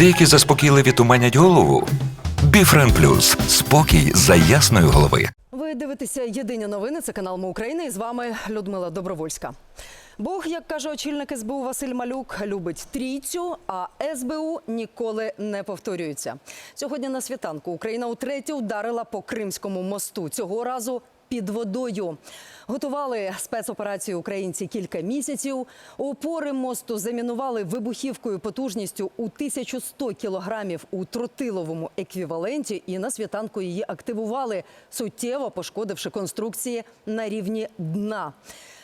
Деякі заспокійливі туманять голову. Біфрен Плюс спокій за ясної голови. Ви дивитеся єдині новини. Це канал Ми України. І з вами Людмила Добровольська. Бог, як каже очільник СБУ Василь Малюк, любить трійцю, а СБУ ніколи не повторюється. Сьогодні на світанку Україна утретє вдарила по Кримському мосту. Цього разу під водою. Готували спецоперацію українці кілька місяців. Опори мосту замінували вибухівкою потужністю у 1100 кілограмів у тротиловому еквіваленті. І на світанку її активували, суттєво пошкодивши конструкції на рівні дна.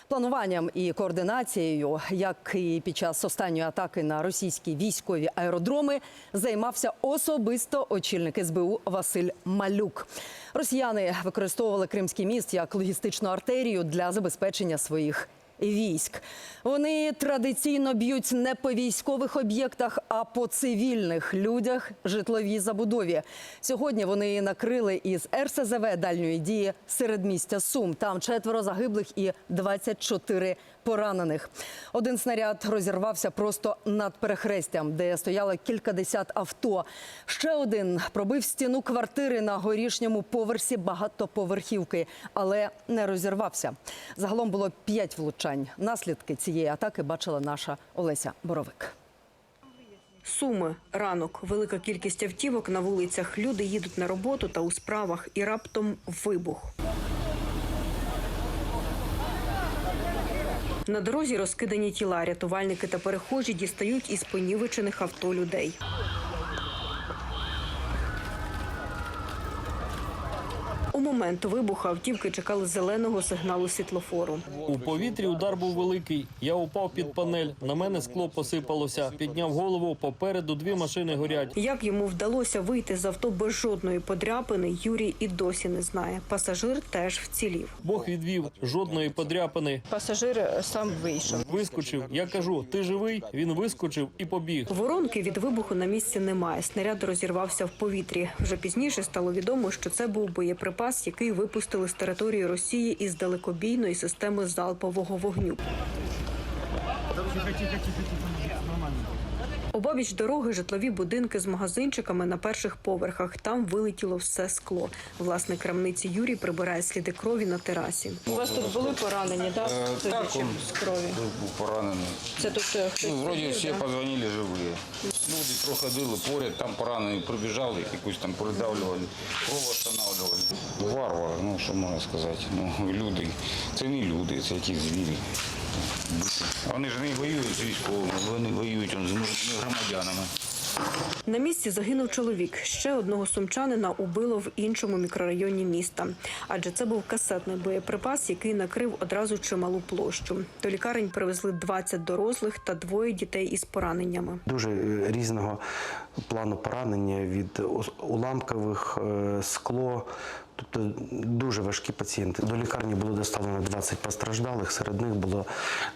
Плануванням і координацією, як і під час останньої атаки на російські військові аеродроми, займався особисто очільник СБУ Василь Малюк. Росіяни використовували Кримський міст як логістичну артерію для забезпечення своїх військ. Вони традиційно б'ють не по військових об'єктах, а по цивільних людях житловій забудові. Сьогодні вони накрили із РСЗВ дальньої дії середмістя Сум. Там четверо загиблих і 24 поранених. Один снаряд розірвався просто над перехрестям, де стояло кількадесят авто. Ще один пробив стіну квартири на горішньому поверсі багатоповерхівки, але не розірвався. Загалом було п'ять влучань. Наслідки цієї атаки бачила наша Олеся Боровик. Суми, ранок, велика кількість автівок на вулицях. Люди їдуть на роботу та у справах, і раптом вибух. На дорозі розкидані тіла. Рятувальники та перехожі дістають із понівечених авто людей. У момент вибуху автівки чекали зеленого сигналу світлофору. У повітрі удар був великий. Я упав під панель. На мене скло посипалося. Підняв голову. Попереду дві машини горять. Як йому вдалося вийти з авто без жодної подряпини, Юрій і досі не знає. Пасажир теж вцілів. Бог відвів жодної подряпини. Пасажир сам вийшов. Вискочив. Я кажу: ти живий? Він вискочив і побіг. Воронки від вибуху на місці немає. Снаряд розірвався в повітрі. Вже пізніше стало відомо, що це був боєприпас, який випустили з території Росії із далекобійної системи залпового вогню. Обабіч дороги житлові будинки з магазинчиками на перших поверхах. Там вилетіло все скло. Власник крамниці Юрій прибирає сліди крові на терасі. У вас тут були поранені, так? Э, Так, з крові. був поранений. Це тут е, хтось Ну, вроді всі позвонили живі. Люди проходили поряд, там поранені прибіжали, якусь там придавлювали, кров встановлювали. Варвари, ну що можна сказати. Ну, люди. Це не люди, це ті звірі. Вони ж не воюють з військовими, вони воюють он, з громадянами. На місці загинув чоловік. Ще одного сумчанина убило в іншому мікрорайоні міста. Адже це був касетний боєприпас, який накрив одразу чималу площу. До лікарень привезли 20 дорослих та двоє дітей із пораненнями. Дуже е, різного плану поранення від уламкових е, скло. Тобто дуже важкі пацієнти. До лікарні було доставлено 20 постраждалих. Серед них було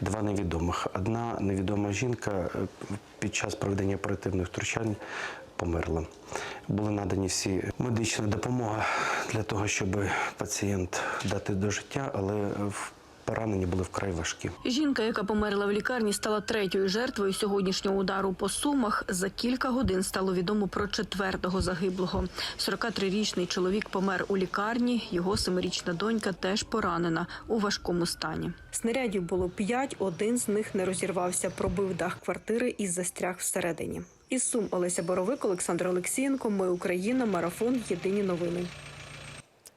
два невідомих. Одна невідома жінка е, під час проведення оперативних втручань померла. Були надані всі медична допомога для того, щоб пацієнт дати до життя, але в- поранені були вкрай важкі. Жінка, яка померла в лікарні, стала третьою жертвою сьогоднішнього удару по сумах. За кілька годин стало відомо про четвертого загиблого. 43-річний чоловік помер у лікарні. Його семирічна донька теж поранена у важкому стані. Снарядів було п'ять. Один з них не розірвався, пробив дах квартири і застряг всередині. Із сум Олеся Боровик, Олександр Олексієнко. Ми Україна. Марафон. Єдині новини.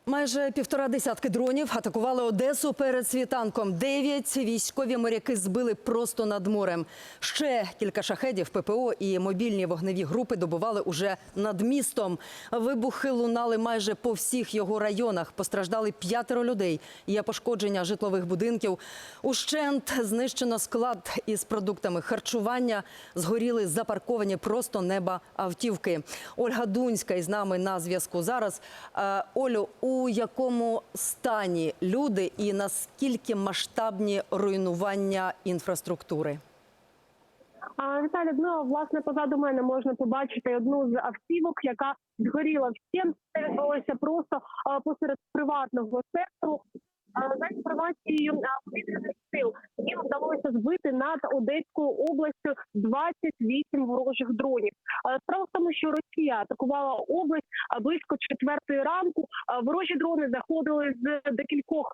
Майже півтора десятки дронів атакували Одесу перед світанком. Дев'ять військові моряки збили просто над морем. Ще кілька шахедів ППО і мобільні вогневі групи добували уже над містом. Вибухи лунали майже по всіх його районах. Постраждали п'ятеро людей. Є пошкодження житлових будинків. Ущент знищено склад із продуктами харчування. Згоріли запарковані просто неба автівки. Ольга Дунська із нами на зв'язку зараз. Е, Олю, у якому стані люди і наскільки масштабні руйнування інфраструктури? Віталій, ну власне позаду мене можна побачити одну з автівок, яка згоріла всім. Це відбулося просто посеред приватного сектору. За інформацією повітряних сил, їм вдалося збити над Одеською областю 28 ворожих дронів. Справа в що Росія атакувала область близько четвертої ранку. Ворожі дрони заходили з декількох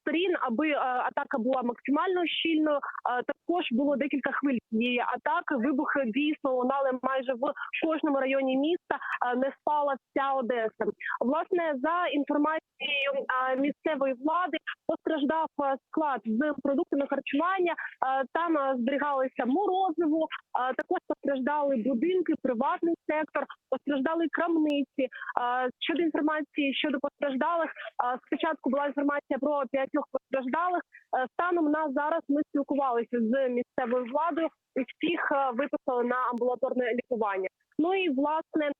сторін, аби атака була максимально щільною. Також було декілька хвиль цієї атаки. Вибухи дійсно лунали майже в кожному районі міста. Не спала вся Одеса. Власне, за інформацією місцевої влади, постраждав склад з продуктами харчування. Там а, зберігалося морозиво. Також постраждали будинки, приватний сектор, постраждали крамниці. Щодо інформації щодо постраждалих, спочатку була інформація про п'ятьох постраждалих. Е, Станом на зараз ми спілкувалися з місцевою владою всіх е, виписали на амбулаторне лікування. Ну і власне.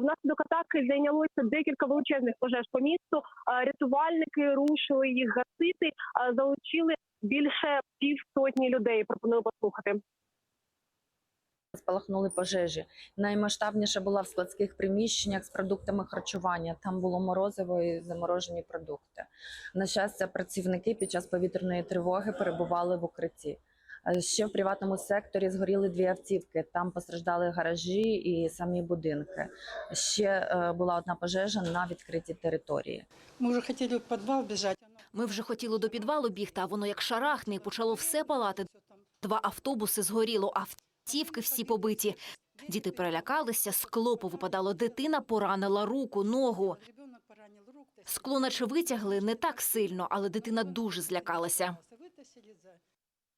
Внаслідок атаки зайнялося декілька величезних пожеж по місту. Рятувальники рушили їх гасити, залучили більше півсотні людей. Пропоную послухати. Спалахнули пожежі. Наймасштабніша була в складських приміщеннях з продуктами харчування. Там було морозиво і заморожені продукти. На щастя, працівники під час повітряної тривоги перебували в укритті. Е, Ще в приватному секторі згоріли дві автівки. Там постраждали гаражі і самі будинки. Ще е, була одна пожежа на відкритій території. Мы уже хотели в подвал бежать. Ми вже хотіли до підвалу бігти, а воно як шарахне, і почало все палати. Два автобуси згоріло, автівки всі побиті. Діти перелякалися, скло повипадало, дитина поранила руку, ногу. Скло наче витягли не так сильно, але дитина дуже злякалася.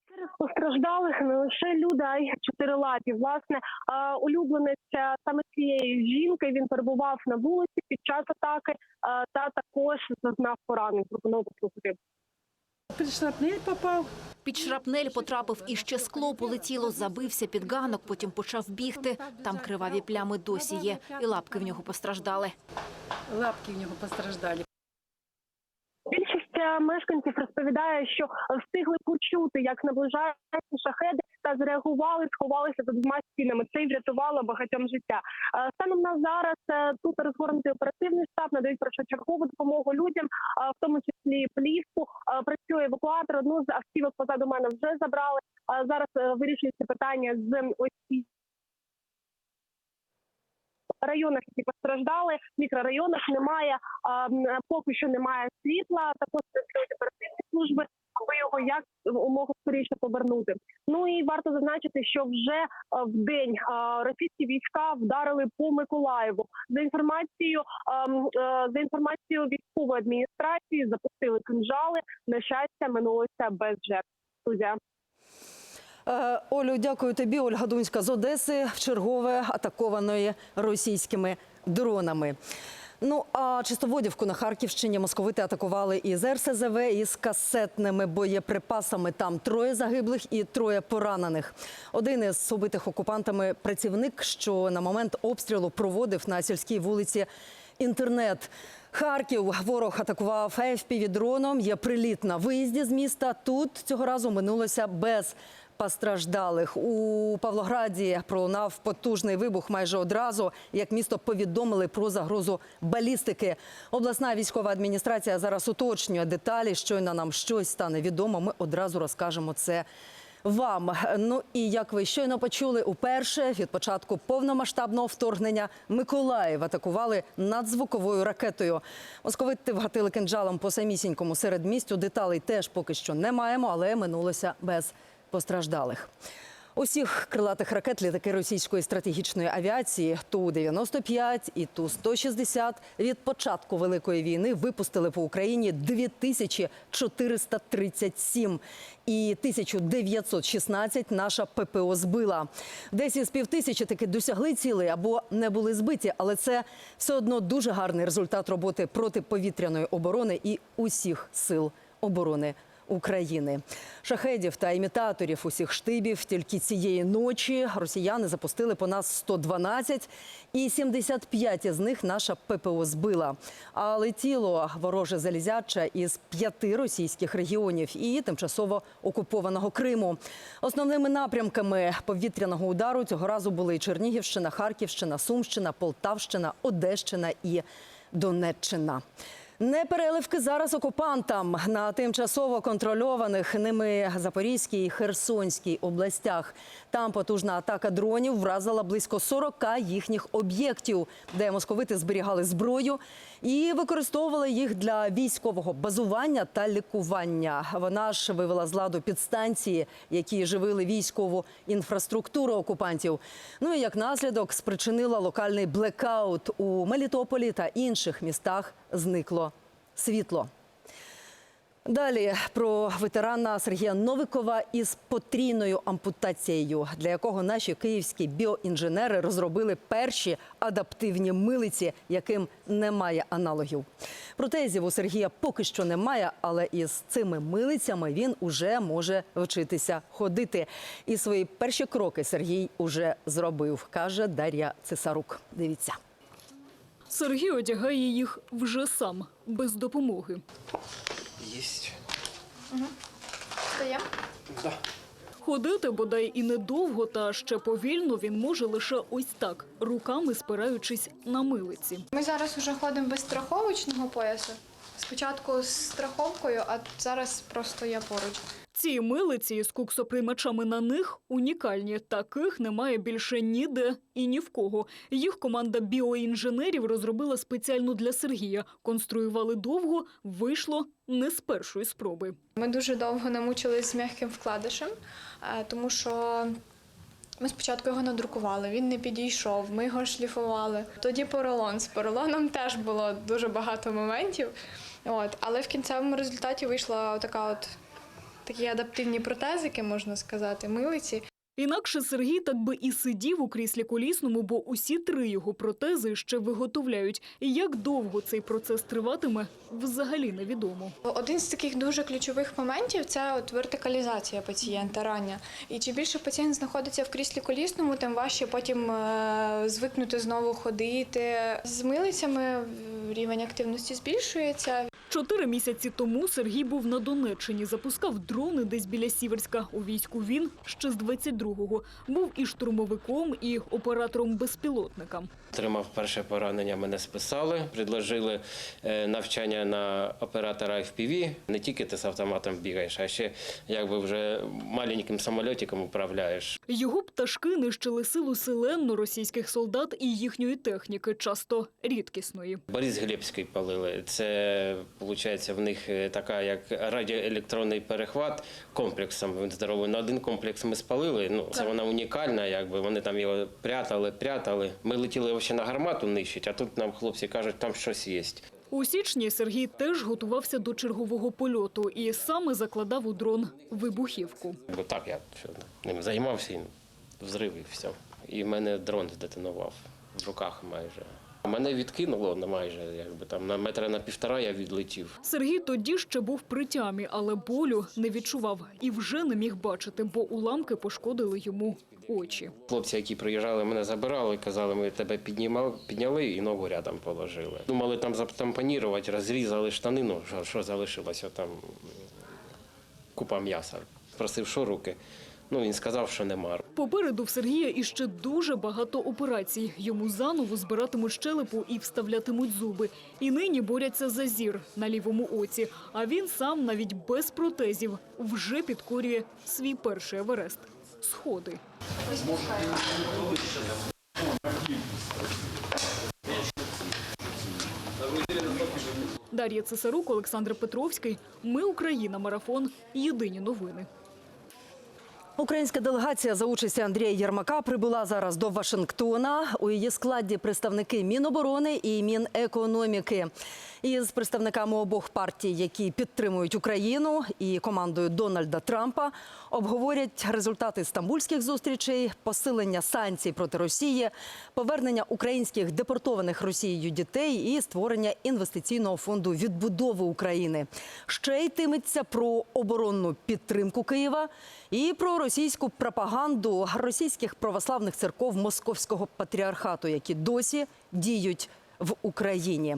Серед постраждалих не лише люди, а й чотирилапі. Власне, улюбленець саме цієї жінки. Він перебував на вулиці під час атаки та також зазнав поранень. Під шрапнель попав. Під шрапнель потрапив і ще скло полетіло, забився під ганок, потім почав бігти. Там криваві плями досі є, і лапки в нього постраждали. Лапки в нього постраждали. Більшість мешканців розповідає, що встигли почути, як наближаються шахеди, та зреагували, сховалися за двома стінами. Це й врятувало багатьом життя. Е, Станом на зараз е, тут розгорнутий оперативний штаб, надають першочергову допомогу людям, в тому числі плівку. Е, Працює евакуатор. Одну з автівок позаду мене вже забрали. Зараз вирішується питання з ці районах, які постраждали, в мікрорайонах немає поки що немає світла. Також працюють оперативні служби, аби його як умога скоріше повернути. Ну і варто зазначити, що вже в день російські війська вдарили по Миколаєву. За інформацією е, за інформацією військової адміністрації, запустили кинжали. На щастя, минулося без жертв. Студія. Е, Олю, дякую тобі. Ольга Дунська з Одеси, вчергове атакованої російськими дронами. Ну а чистоводівку на Харківщині московити атакували із РСЗВ із касетними боєприпасами. Там троє загиблих і троє поранених. Один із убитих окупантами працівник, що на момент обстрілу проводив на сільській вулиці інтернет. Харків ворог атакував fpv дроном. Є приліт на виїзді з міста. Тут цього разу минулося без постраждалих. У Павлограді пролунав потужний вибух майже одразу, як місто повідомили про загрозу балістики. Обласна військова адміністрація зараз уточнює деталі. Щойно нам щось стане відомо. Ми одразу розкажемо це. Вам ну і як ви щойно почули, уперше від початку повномасштабного вторгнення Миколаїв атакували надзвуковою ракетою. Московити вгатили кинджалом по самісінькому середмістю. Деталей теж поки що не маємо, але минулося без постраждалих. Усіх крилатих ракет літаки російської стратегічної авіації Ту-95 і Ту-160 від початку Великої війни випустили по Україні 2437 і 1916 наша ППО збила. Десь із півтисячі таки досягли цілей або не були збиті, але це все одно дуже гарний результат роботи протиповітряної оборони і усіх сил оборони України. Шахедів та імітаторів усіх штибів тільки цієї ночі росіяни запустили по нас 112, і 75 із них наша ППО збила. А летіло вороже залізяча із п'яти російських регіонів і тимчасово окупованого Криму. Основними напрямками повітряного удару цього разу були Чернігівщина, Харківщина, Сумщина, Полтавщина, Одещина і Донеччина. Не переливки зараз окупантам на тимчасово контрольованих ними Запорізькій і Херсонській областях. Там потужна атака дронів вразила близько 40 їхніх об'єктів, де московити зберігали зброю і використовували їх для військового базування та лікування. Вона ж вивела з ладу підстанції, які живили військову інфраструктуру окупантів. Ну і як наслідок спричинила локальний блекаут у Мелітополі та інших містах. Зникло світло. Далі про ветерана Сергія Новикова із потрійною ампутацією, для якого наші київські біоінженери розробили перші адаптивні милиці, яким немає аналогів. Протезів у Сергія поки що немає, але із цими милицями він уже може вчитися ходити. І свої перші кроки Сергій уже зробив, каже Дар'я Цесарук. Дивіться. Сергій одягає їх вже сам, без допомоги. Есть. Встаємо? Ходити бодай і недовго, та ще повільно він може лише ось так, руками спираючись на милиці. Ми зараз вже ходимо без страховочного поясу. Спочатку з страховкою, а зараз просто я поруч. Ці милиці з куксоприймачами на них унікальні. Таких немає більше ніде і ні в кого. Їх команда біоінженерів розробила спеціально для Сергія. Конструювали довго, вийшло не з першої спроби. Ми дуже довго намучились з м'яким вкладишем, е, тому що ми спочатку його надрукували, він не підійшов, ми його шліфували. Тоді поролон. З поролоном теж було дуже багато моментів. От, але в кінцевому результаті вийшла така от такі адаптивні протезики, можна сказати, милиці. Інакше Сергій так би і сидів у кріслі колісному, бо усі три його протези ще виготовляють. І як довго цей процес триватиме, взагалі невідомо. Один з таких дуже ключових моментів це от вертикалізація пацієнта рання. І чим більше пацієнт знаходиться в кріслі колісному, тим важче потім е, звикнути знову ходити. З милицями рівень активності збільшується. Чотири місяці тому Сергій був на Донеччині, запускав дрони десь біля Сіверська. У війську він ще з 22-го. Був і штурмовиком, і оператором безпілотника. Отримав перше поранення, мене списали, предложили е, навчання на оператора FPV. Не тільки ти з автоматом бігаєш, а ще якби вже маленьким самольотиком управляєш. Його пташки нищили силу селенно російських солдат і їхньої техніки, часто рідкісної. Борис Глебський палили. Це виходить в них е, така як радіоелектронний перехват комплексом. Він здоровий. На один комплекс ми спалили. Ну це вона унікальна. Якби вони там його прятали, прятали. Ми летіли ще на гармату нищить, а тут нам хлопці кажуть, там щось є. У січні Сергій теж готувався до чергового польоту і саме закладав у дрон вибухівку. Бо так я ним займався і взрив і все. І в мене дрон здетонував в руках майже. Мене відкинуло на майже, якби там на метра на півтора я відлетів. Сергій тоді ще був при тямі, але болю не відчував і вже не міг бачити, бо уламки пошкодили йому очі. Хлопці, які приїжджали, мене забирали, казали, ми тебе піднімали, підняли і ногу рядом положили. Думали там затампонірувати, розрізали штанину, що, що залишилося там купа м'яса. Просив, що руки. Ну він сказав, що нема. Попереду в Сергія іще дуже багато операцій. Йому заново збиратимуть щелепу і вставлятимуть зуби. І нині борються за зір на лівому оці. А він сам навіть без протезів вже підкорює свій перший еверест – сходи. Дар'я Цесарук, Олександр Петровський. Ми Україна. Марафон. Єдині новини. Українська делегація за участі Андрія Єрмака прибула зараз до Вашингтона. У її складі представники Міноборони і Мінекономіки. Із представниками обох партій, які підтримують Україну, і командою Дональда Трампа обговорять результати стамбульських зустрічей, посилення санкцій проти Росії, повернення українських депортованих Росією дітей і створення інвестиційного фонду відбудови України. Ще йтиметься про оборонну підтримку Києва і про російську пропаганду російських православних церков Московського патріархату, які досі діють в Україні.